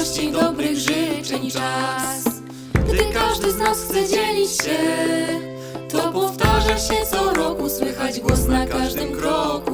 miłości, dobrych życzeń czas. Gdy każdy z nas chce dzielić się To powtarza się co roku, słychać głos na każdym kroku.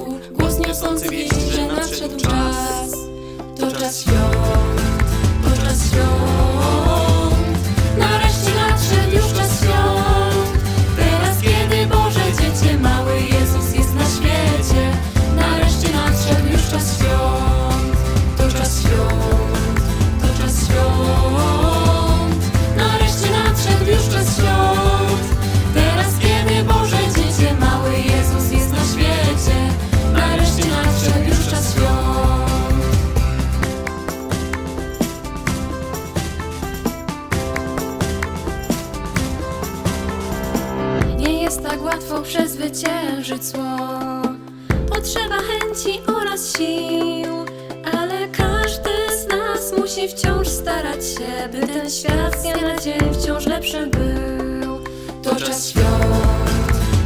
Przezwyciężyć zło. Potrzeba chęci oraz sił, ale każdy z nas musi wciąż starać się, by ten świat z dnia na dzień wciąż lepszy był. To czas świąt,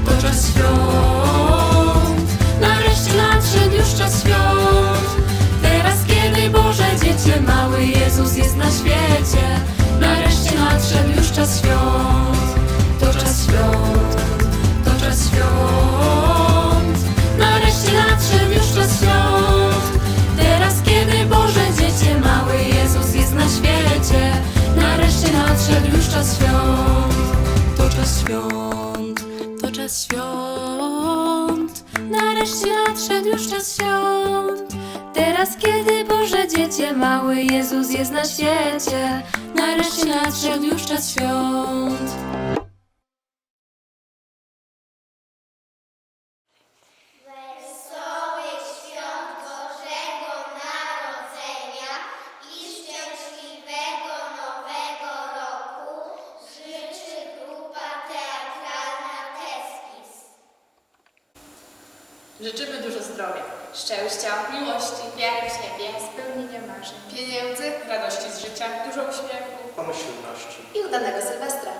to czas świąt. Nareszcie nadszedł już czas świąt. Teraz kiedy Boże Dziecię, mały Jezus jest na świecie. Nareszcie nadszedł już czas świąt. To czas świąt, czas świąt, to czas świąt. Nareszcie nadszedł już czas świąt. Teraz kiedy Boże Dziecię, mały Jezus jest na świecie. Nareszcie nadszedł już czas świąt. Życzymy dużo zdrowia, szczęścia, miłości, wiary w siebie, spełnienia marzeń pieniędzy, radości z życia, dużo uśmiechu. pomyślności. i udanego Sylwestra.